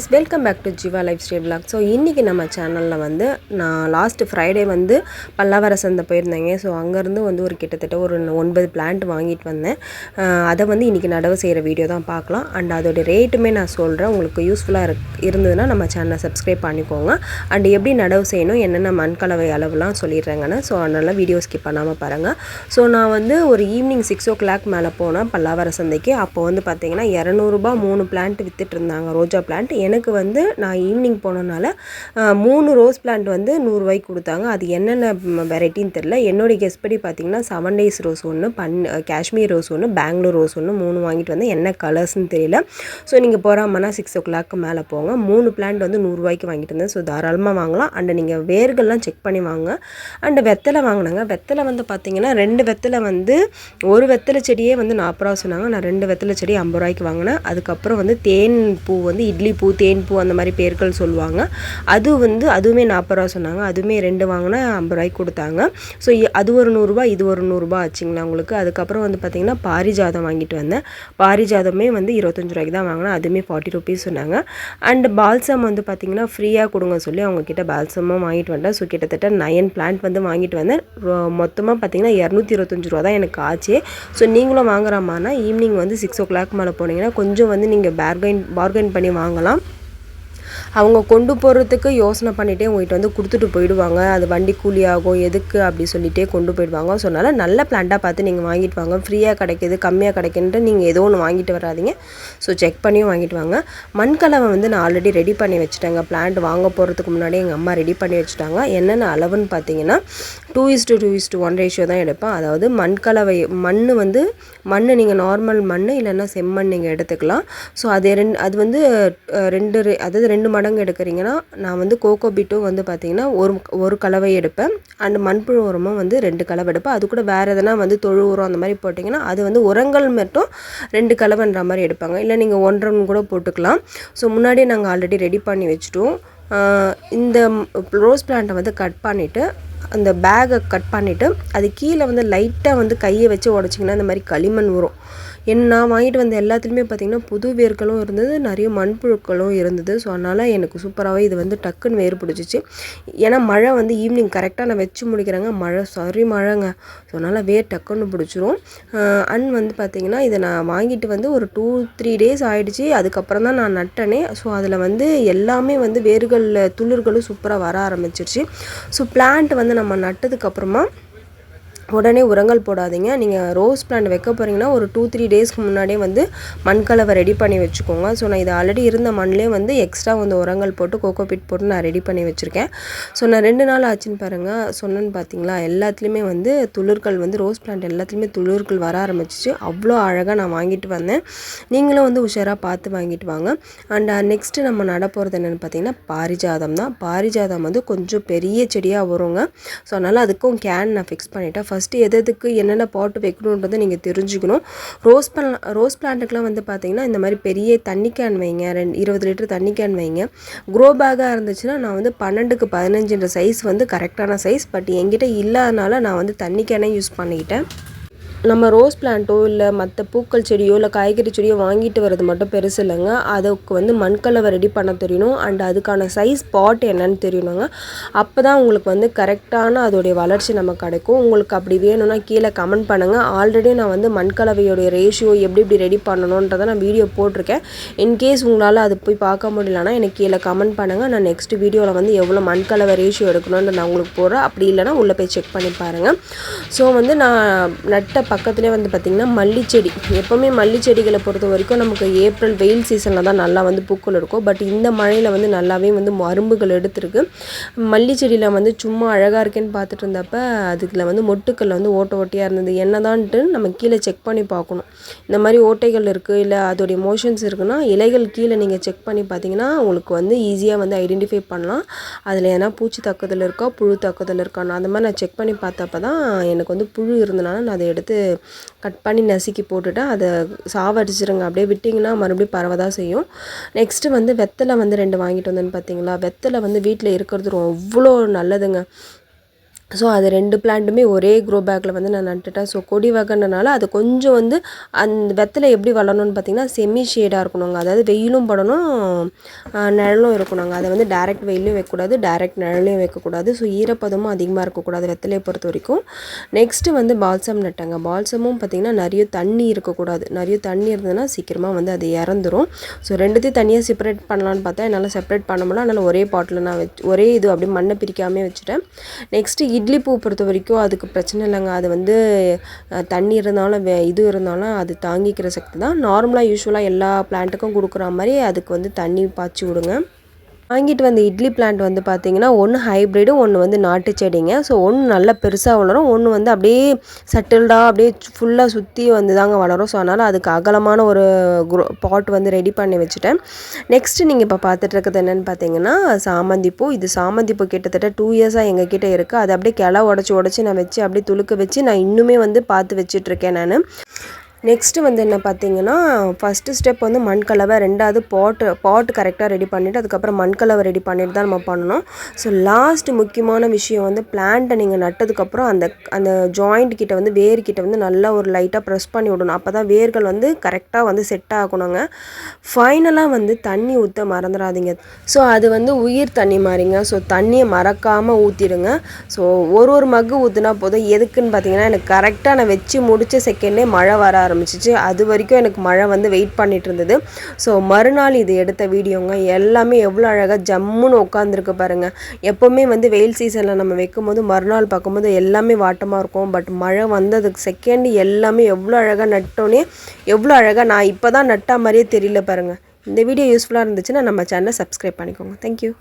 Guys welcome back to Jeeva lifestyle blog so இன்றைக்கி நம்ம சேனலில் வந்து நான் லாஸ்ட் ஃப்ரைடே வந்து பல்லாவர சந்தை போயிருந்தேங்க. ஸோ அங்கேருந்து வந்து ஒரு கிட்டத்தட்ட ஒரு ஒன்பது பிளான்ட் வாங்கிட்டு வந்தேன். அதை வந்து இன்றைக்கி நடவு செய்கிற வீடியோ தான் பார்க்கலாம். அண்ட் அதோடய ரேட்டுமே நான் சொல்கிறேன் உங்களுக்கு யூஸ்ஃபுல்லாக இரு இருந்ததுன்னா நம்ம சேனலை சப்ஸ்கிரைப் பண்ணிக்கோங்க. அண்ட் எப்படி நடவு செய்யணும் என்னென்ன மண் கலவை அளவுலாம் சொல்லிடுறேங்கன்னு ஸோ அதனால் வீடியோ ஸ்கிப் பண்ணாமல் பாருங்கள் ஸோ நான் வந்து ஒரு ஈவினிங் சிக்ஸ் ஓ கிளாக் மேலே போனேன் பல்லாவர சந்தைக்கு. அப்போ வந்து பார்த்தீங்கன்னா இரநூறுபா மூணு பிளான்ட் விற்றுட்டு இருந்தாங்க. ரோஜா பிளான்ட் எனக்கு வந்து நான் ஈவினிங் போனனால மூணு ரோஸ் பிளான்ட் வந்து நூறுரூவாய்க்கு கொடுத்தாங்க. அது என்னென்ன வெரைட்டின்னு தெரில என்னுடைய கெஸ் படி பார்த்திங்கன்னா செவன் டேஸ் ரோஸ் ஒன்று பன் காஷ்மீர் ரோஸ் ஒன்று பெங்களூர் ரோஸ் ஒன்று மூணு வாங்கிட்டு வந்து என்ன கலர்ஸ்னு தெரியல. ஸோ நீங்கள் போகிறாமன்னா சிக்ஸ் ஓ கிளாக்கு மேலே போங்க. மூணு பிளான்ட் வந்து நூறுரூவாய்க்கு வாங்கிட்டு வந்தேன். ஸோ தாராளமாக வாங்கலாம். அண்ட் நீங்கள் வேர்கள்லாம் செக் பண்ணி வாங்க. அண்டு வெத்தலை வாங்கினாங்க. வெத்தலை வந்து பார்த்திங்கன்னா ரெண்டு வெத்தலை வந்து ஒரு வெத்தலை செடியே வந்து நாற்பது ரூபா சொன்னாங்க. நான் ரெண்டு வெத்தலை செடி ஐம்பது ரூபாய்க்கு வாங்கினேன். அதுக்கப்புறம் வந்து தேன் பூ வந்து இட்லி பூ தேன் பூ அந்த மாதிரி பேர்கள் சொல்லுவாங்க. அது வந்து அதுவுமே நாற்பது ரூபா சொன்னாங்க. அதுவுமே ரெண்டு வாங்கினா ஐம்பது ரூபாய்க்கு கொடுத்தாங்க. ஸோ அது ஒரு நூறுரூபா இது ஒரு நூறுரூபா ஆச்சுங்களா உங்களுக்கு? அதுக்கப்புறம் வந்து பார்த்திங்கன்னா பாரிஜாதம் வாங்கிட்டு வந்தேன். பாரிஜாதமே வந்து இருபத்தஞ்சு ரூபாய்க்கு தான் வாங்கினேன். அதுவுமே ஃபார்ட்டி ருபீஸ் சொன்னாங்க. அண்ட் பால்சம் வந்து பார்த்திங்கன்னா ஃப்ரீயாக கொடுங்க சொல்லி அவங்கக்கிட்ட பால்சமும் வாங்கிட்டு வந்தேன். ஸோ கிட்டத்தட்ட நயன் பிளான்ட் வந்து வாங்கிட்டு வந்தேன். மொத்தமாக பார்த்தீங்கன்னா இரநூத்தி இருபத்தஞ்சு ரூபா தான் எனக்கு ஆச்சு. ஸோ நீங்களும் வாங்குறாமான்னா ஈவினிங் வந்து சிக்ஸ் ஓ கிளாக் மேலே போனீங்கன்னா கொஞ்சம் வந்து நீங்கள் பார்கைன் பார்கைன் பண்ணி வாங்கலாம். அவங்க கொண்டு போகிறதுக்கு யோசனை பண்ணிகிட்டே உங்கள்கிட்ட வந்து கொடுத்துட்டு போயிடுவாங்க. அது வண்டி கூலி ஆகும் எதுக்கு அப்படி சொல்லிகிட்டே கொண்டு போயிடுவாங்க. ஸோ அதனால் நல்ல பிளான்ட்டாக பார்த்து நீங்கள் வாங்கிட்டு வாங்க. ஃப்ரீயாக கிடைக்கிது கம்மியாக கிடைக்குன்ட்டு நீங்கள் ஏதோ ஒன்று வாங்கிட்டு வராதீங்க. ஸோ செக் பண்ணியும் வாங்கிட்டு வாங்க. மண்கலவை வந்து நான் ஆல்ரெடி ரெடி பண்ணி வச்சுட்டேங்க. பிளான்ட் வாங்க போகிறதுக்கு முன்னாடி எங்கள் அம்மா ரெடி பண்ணி வச்சுட்டாங்க. என்னென்ன அளவுன்னு பார்த்தீங்கன்னா two is to two is to one ratio தான் எடுப்பேன். அதாவது மண் கலவை மண் வந்து மண் நீங்கள் நார்மல் மண் இல்லைன்னா செம்மண் நீங்கள் எடுத்துக்கலாம். ஸோ அது ரெண்டு அது வந்து ரெண்டு ரே- அதாவது ரெண்டு மடங்கு எடுக்கிறீங்கன்னா நான் வந்து கோகோ பீட்டும் வந்து பார்த்தீங்கன்னா ஒரு ஒரு கலவை எடுப்பேன். அண்ட் மண்புழு உரமும் வந்து ரெண்டு கலவை எடுப்பேன். அது கூட வேறு எதனா வந்து தொழு உரம் அந்த மாதிரி போட்டிங்கன்னா அது வந்து உரங்கள் மட்டும் ரெண்டு கலவைன்ற மாதிரி எடுப்பாங்க. இல்லை நீங்கள் ஒன்றரை கூட போட்டுக்கலாம். ஸோ முன்னாடியே நாங்கள் ஆல்ரெடி ரெடி பண்ணி வச்சுட்டோம். இந்த ரோஸ் பிளான்ட்டை வந்து கட் பண்ணிவிட்டு அந்த பேக்கை கட் பண்ணிவிட்டு அது கீழே வந்து லைட்டாக வந்து கையை வச்சு உடச்சிங்கன்னா இந்த மாதிரி களிமண் வரும் என் நான் வாங்கிட்டு வந்த எல்லாத்துலேயுமே பார்த்திங்கன்னா புது வேர்களும் இருந்தது நிறைய மண்புழுக்களும் இருந்தது. ஸோ அதனால் எனக்கு சூப்பராகவே இது வந்து டக்குன்னு வேறு பிடிச்சிச்சு. ஏன்னா மழை வந்து ஈவினிங் கரெக்டாக நான் வச்சு முடிக்கிறேங்க. மழை சரி மழைங்க. ஸோ அதனால் வேர் டக்குன்னு பிடிச்சிரும். அண்ட் வந்து பார்த்திங்கன்னா இதை நான் வாங்கிட்டு வந்து ஒரு டூ த்ரீ டேஸ் ஆகிடுச்சு அதுக்கப்புறம் தான் நான் நட்டனே. ஸோ அதில் வந்து எல்லாமே வந்து வேர்களில் துளிர்களும் சூப்பராக வர ஆரம்பிச்சிருச்சு. ஸோ பிளான்ட் வந்து நம்ம நட்டதுக்கப்புறமா உடனே உரங்கள் போடாதீங்க. நீங்கள் ரோஸ் பிளான்ட் வைக்க போகிறீங்கன்னா ஒரு டூ த்ரீ டேஸ்க்கு முன்னாடியே வந்து மண்கலவை ரெடி பண்ணி வச்சுக்கோங்க. ஸோ நான் இது ஆல்ரெடி இருந்த மண்ணிலே வந்து எக்ஸ்ட்ரா வந்து உரங்கள் போட்டு கோகோ பிட் போட்டு நான் ரெடி பண்ணி வச்சுருக்கேன். ஸோ நான் ரெண்டு நாள் ஆச்சுன்னு பாருங்கள் சொன்னேன்னு பார்த்தீங்களா எல்லாத்துலேயுமே வந்து துளிர்கள் வந்து ரோஸ் பிளான்ட் எல்லாத்துலேயுமே துளிர்கள் வர ஆரம்பிச்சிச்சு. அவ்வளோ அழகாக நான் வாங்கிட்டு வந்தேன். நீங்களும் வந்து உஷாராக பார்த்து வாங்கிட்டு வாங்க. அண்ட் நெக்ஸ்ட்டு நம்ம நட போகிறது என்னென்னு பார்த்தீங்கன்னா பாரிஜாதம் தான். பாரிஜாதம் வந்து கொஞ்சம் பெரிய செடியாக வருங்க. ஸோ அதனால் அதுக்கும் கேன் நான் ஃபிக்ஸ் பண்ணிட்டேன். ஃபஸ்ட்டு எது எதுக்கு என்னென்ன பாட்டு வைக்கணுன்றதை நீங்கள் தெரிஞ்சுக்கணும். ரோஸ் பிளான் ரோஸ் பிளான்ட்டுக்கெலாம் வந்து பார்த்தீங்கன்னா இந்த மாதிரி பெரிய தண்ணி கேன் வைங்க. ரெண்டு இருபது லிட்டர் தண்ணி கேன் வைங்க. க்ரோ பேக்காக இருந்துச்சுன்னா நான் வந்து பன்னெண்டுக்கு பதினஞ்சுன்ற சைஸ் வந்து கரெக்டான சைஸ் பட் என்கிட்ட இல்லாதனால நான் வந்து தண்ணி கேனே யூஸ் பண்ணிக்கிட்டேன். நம்ம ரோஸ் பிளான்ட்டோ இல்லை மற்ற பூக்கள் செடியோ இல்லை காய்கறி செடியோ வாங்கிட்டு வர்றது மட்டும் பெருசு இல்லைங்க. அதுக்கு வந்து மண்கலவை ரெடி பண்ண தெரியணும். அண்ட் அதுக்கான சைஸ் பாட் என்னன்னு தெரியணுங்க. அப்போ தான் உங்களுக்கு வந்து கரெக்டான அதோடைய வளர்ச்சி நமக்கு கிடைக்கும். உங்களுக்கு அப்படி வேணும்னா கீழே கமெண்ட் பண்ணுங்கள் ஆல்ரெடி நான் வந்து மண்கலவையோடைய ரேஷியோ எப்படி எப்படி ரெடி பண்ணணுன்றதை நான் வீடியோ போட்டிருக்கேன். இன்கேஸ் உங்களால் அது போய் பார்க்க முடியலன்னா எனக்கு கீழே கமெண்ட் பண்ணுங்கள் நான் நெக்ஸ்ட் வீடியோவில் வந்து எவ்வளோ மண்கலவை ரேஷியோ எடுக்கணும்னு நான் உங்களுக்கு போடுறேன். அப்படி இல்லைன்னா உள்ளே போய் செக் பண்ணி பாருங்கள் ஸோ வந்து நான் நட்ட பக்கத்துலேயே வந்து பார்த்திங்கன்னா மல்லி செடி எப்போவுமே மல்லி செடிகளை பொறுத்த வரைக்கும் நமக்கு ஏப்ரல் வெயில் சீசனில் தான் நல்லா வந்து பூக்கள் இருக்கும். பட் இந்த மழையில் வந்து நல்லாவே வந்து மரும்புகள் எடுத்திருக்கு. மல்லி செடியில் வந்து சும்மா அழகாக இருக்கேன்னு பார்த்துட்டு இருந்தப்ப அதுக்குள்ள வந்து மொட்டுக்கள் வந்து ஓட்டை ஓட்டையாக இருந்தது. என்னதான்ட்டு நம்ம கீழே செக் பண்ணி பார்க்கணும். இந்த மாதிரி ஓட்டைகள் இருக்குது இல்லை அதோடைய மோஷன்ஸ் இருக்குன்னா இலைகள் கீழே நீங்கள் செக் பண்ணி பார்த்தீங்கன்னா உங்களுக்கு வந்து ஈஸியாக வந்து ஐடென்டிஃபை பண்ணலாம். அதில் ஏன்னா பூச்சி தாக்குதல் இருக்கா புழு தாக்குதல் இருக்கான்னு அந்த மாதிரி நான் செக் பண்ணி பார்த்தப்ப தான் எனக்கு வந்து புழு இருந்தனால நான் அதை எடுத்து கட் பண்ணி நசுக்கி போட்டுட்டேன் அதை சாவடிச்சிருங்க. அப்படியே விட்டிங்கன்னா மறுபடியும் பரவ தான் செய்யும். நெக்ஸ்ட்டு வந்து வெத்தலை வந்து ரெண்டு வாங்கிட்டு வந்தேன்னு பார்த்தீங்களா? வெத்தலை வந்து வீட்டில் இருக்கிறது அவ்வளோ நல்லதுங்க. ஸோ அது ரெண்டு பிளான்ட்டுமே ஒரே க்ரோ பேக்கில் வந்து நான் நட்டுட்டேன். ஸோ கொடி வகைன்றனால அது கொஞ்சம் வந்து அந்த வெத்தலை எப்படி வளரணும்னு பார்த்தீங்கன்னா செமி ஷேடாக இருக்கணுங்க. அதாவது வெயிலும் படணும் நிழலும் இருக்கணுங்க. அதை வந்து டேரெக்ட் வெயிலையும் வைக்கக்கூடாது டேரெக்ட் நிழலையும் வைக்கக்கூடாது. ஸோ ஈரப்பதமும் அதிகமாக இருக்கக்கூடாது வெத்தலையை பொறுத்த வரைக்கும். நெக்ஸ்ட்டு வந்து பால்சம் நட்டாங்க. பால்சமும் பார்த்திங்கன்னா நிறைய தண்ணி இருக்கக்கூடாது. நிறைய தண்ணி இருந்ததுன்னா சீக்கிரமாக வந்து அது இறந்துரும். ஸோ ரெண்டுத்தையும் தனியாக செப்பரேட் பண்ணலான்னு பார்த்தா என்னால் செப்பரேட் பண்ண முடியல. அதனால் ஒரே பாட்டில் நான் வச்சு ஒரே இது அப்படியே மண்ணை பிரிக்காமே வச்சுட்டேன். நெக்ஸ்ட்டு இட்லி பூ பொறுத்த வரைக்கும் அதுக்கு பிரச்சனை இல்லைங்க. அது வந்து தண்ணி இருந்தாலும் வே இது இருந்தாலும் அது தாங்கிக்கிற சக்தி தான். நார்மலாக யூஸ்வலாக எல்லா பிளான்ட்டுக்கும் கொடுக்குற மாதிரி அதுக்கு வந்து தண்ணி பாய்ச்சி விடுங்க. வாங்கிட்டு வந்த இட்லி பிளான்ட் வந்து பார்த்தீங்கன்னா ஒன்று ஹைப்ரிடும் ஒன்று வந்து நாட்டு செடிங்க. ஸோ ஒன்று நல்லா பெருசாக வளரும் ஒன்று வந்து அப்படியே சட்டில்டாக அப்படியே ஃபுல்லாக சுற்றி வந்து தாங்க வளரும். ஸோ அதனால் அதுக்கு அகலமான ஒரு குரோ பாட் வந்து ரெடி பண்ணி வச்சுட்டேன். நெக்ஸ்ட்டு நீங்கள் இப்போ பார்த்துட்டு இருக்கிறது என்னென்னு பார்த்தீங்கன்னா சாமந்திப்பூ. இது சாமந்திப்பூ கிட்டத்தட்ட டூ இயர்ஸாக எங்கள் கிட்டே இருக்குது அது அப்படியே கிளை உடச்சி உடச்சி நான் வச்சு அப்படியே துளுக்க வச்சு நான் இன்னுமே வந்து பார்த்து வச்சுட்ருக்கேன் நான். நெக்ஸ்ட்டு வந்து என்ன பார்த்தீங்கன்னா ஃபஸ்ட்டு ஸ்டெப் வந்து மண் கலவை ரெண்டாவது பாட்டு பாட்டு கரெக்டாக ரெடி பண்ணிவிட்டு அதுக்கப்புறம் மண் கலவை ரெடி பண்ணிட்டு தான் நம்ம பண்ணணும். ஸோ லாஸ்ட் முக்கியமான விஷயம் வந்து பிளான்ட்டை நீங்கள் நட்டதுக்கப்புறம் அந்த அந்த ஜாயிண்ட் கிட்ட வந்து வேர்கிட்ட வந்து நல்லா ஒரு லைட்டாக ப்ரெஸ் பண்ணி விடணும். அப்போ தான் வேர்கள் வந்து கரெக்டாக வந்து செட் ஆகணுங்க. ஃபைனலாக வந்து தண்ணி ஊற்ற மறந்துடாதீங்க. ஸோ அது வந்து உயிர் தண்ணி மாதிரிங்க ஸோ தண்ணியை மறக்காமல் ஊற்றிடுங்க ஸோ ஒரு ஒரு மக்கு ஊற்றுனா போதும். எதுக்குன்னு பார்த்தீங்கன்னா எனக்கு கரெக்டாக நான் வச்சு முடித்த செகண்டே மழை வர ஆரம்பிச்சிச்சு. அது வரைக்கும் எனக்கு மழை வந்து வெயிட் பண்ணிட்டு இருந்தது. ஸோ மறுநாள் இது எடுத்த வீடியோங்க. எல்லாமே எவ்வளோ அழகாக ஜம்முன்னு உட்காந்துருக்கு பாருங்கள் எப்போவுமே வந்து வெயில் சீசனில் நம்ம வைக்கும்போது மறுநாள் பார்க்கும்போது எல்லாமே வாட்டமாக இருக்கும். பட் மழை வந்ததுக்கு செகண்ட் எல்லாமே எவ்வளோ அழகாக நட்டோன்னே எவ்வளோ அழகாக நான் இப்போ தான் நட்டா மாதிரியே தெரியல பாருங்கள் இந்த வீடியோ யூஸ்ஃபுல்லாக இருந்துச்சுன்னா நம்ம சேனலை சப்ஸ்கிரைப் பண்ணிக்கோங்க. தேங்க்யூ